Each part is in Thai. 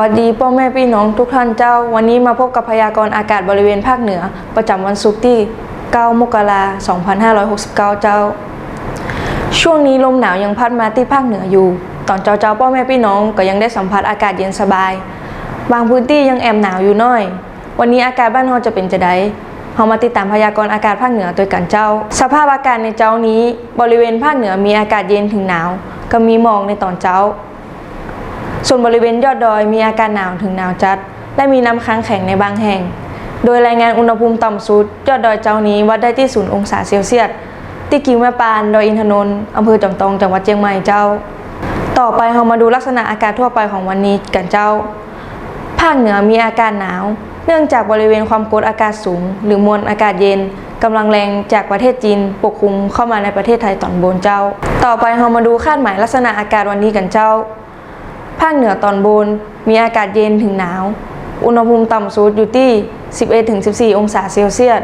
วัสดีพ่อแม่พี่น้องทุกท่านเจ้า วันนี้มาพบกับพยากรณ์อากาศบริเวณภาคเหนือ ประจำวันศุกร์ที่ 9 มกราคม 2569 เจ้า ช่วงนี้ลมหนาวยังพัดมาที่ภาคเหนืออยู่ ตอนเจ้าเจ้าพ่อแม่พี่น้องก็ยังได้สัมผัสอากาศเย็นสบาย บางพื้นที่ยังแอมหนาวอยู่น้อย วันนี้อากาศบ้านเราจะเป็นจะไดเรามาติดตามพยากรณ์อากาศภาคเหนือโดยกันเจ้า สภาพอากาศในเจ้านี้ บริเวณภาคเหนือมีอากาศเย็นถึงหนาว ก็มีหมอกในตอนเช้า ส่วนบริเวณยอดดอยมีอากาศหนาวถึงหนาวจัด และมีน้ำค้างแข็งในบางแห่ง โดยรายงานอุณหภูมิต่ำสุด ยอดดอยเจ้านี้วัดได้ที่ศูนย์องศาเซลเซียส ที่กิวแม่ปาน ดอยอินทนนท์อำเภอจอมทองจังหวัดเชียงใหม่เจ้า ต่อไปเรามาดูลักษณะอากาศทั่วไปของวันนี้กันเจ้า ภาคเหนือมีอากาศหนาว เนื่องจากบริเวณความกดอากาศสูง หรือมวลอากาศเย็นกำลังแรงจากประเทศจีนปกคลุมเข้ามาในประเทศไทยตอนบนเจ้า ต่อไปเรามาดูคาดหมายลักษณะอากาศวันนี้กันเจ้า ภาคเหนือตอนบน มีอากาศเย็นถึงหนาว อุณหภูมิต่ำสุดอยู่ที่ 11-14 องศาเซลเซียส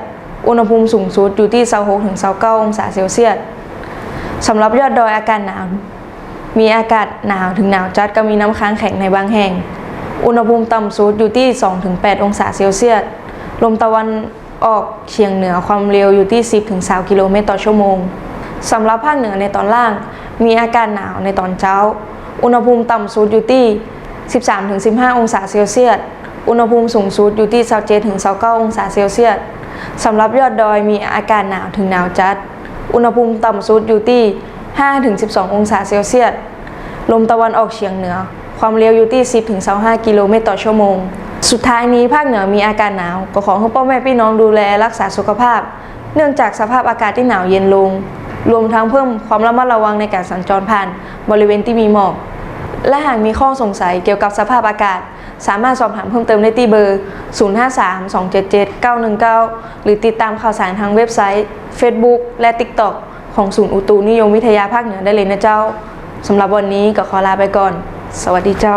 อุณหภูมิสูงสุดอยู่ที่ 26-29 องศาเซลเซียสสำหรับยอดดอยอากาศหนาว มีอากาศหนาวถึงหนาวจัดก็มีน้ำค้างแข็งในบางแห่ง อุณหภูมิต่ำสุดอยู่ที่ 2-8 องศาเซลเซียส ลมตะวันออกเฉียงเหนือความเร็วอยู่ที่ 10-20กิโลเมตรต่อชั่วโมงสำหรับภาคเหนือในตอนล่าง มีอากาศหนาวในตอนเช้า อุณหภูมิต่ำสุดอยู่ที่ 13-15 องศาเซลเซียส อุณหภูมิสูงสุดอยู่ที่ 27-29 องศาเซลเซียสสำหรับยอดดอยมีอากาศหนาวถึงหนาวจัด อุณหภูมิต่ำสุดอยู่ที่ 5-12 องศาเซลเซียส ลมตะวันออกเฉียงเหนือ ความเร็วอยู่ที่ 10-25 กิโลเมตรต่อชั่วโมง สุดท้ายนี้ภาคเหนือมีอากาศหนาว ก็ขอให้พ่อแม่พี่น้องดูแลรักษาสุขภาพ เนื่องจากสภาพอากาศที่หนาวเย็นลง รวมทั้งเพิ่มความระมัดระวังในการสัญจรผ่านบริเวณที่มีหมอก และหากมีข้อสงสัยเกี่ยวกับสภาพอากาศ สามารถสอบถามเพิ่มเติมได้ที่เบอร์ 053-277-919 หรือติดตามข่าวสารทางเว็บไซต์ Facebook และ TikTok ของศูนย์อุตุนิยมวิทยาภาคเหนือได้เลยนะเจ้าสำหรับวันนี้ก็ขอลาไปก่อน สวัสดีเจ้า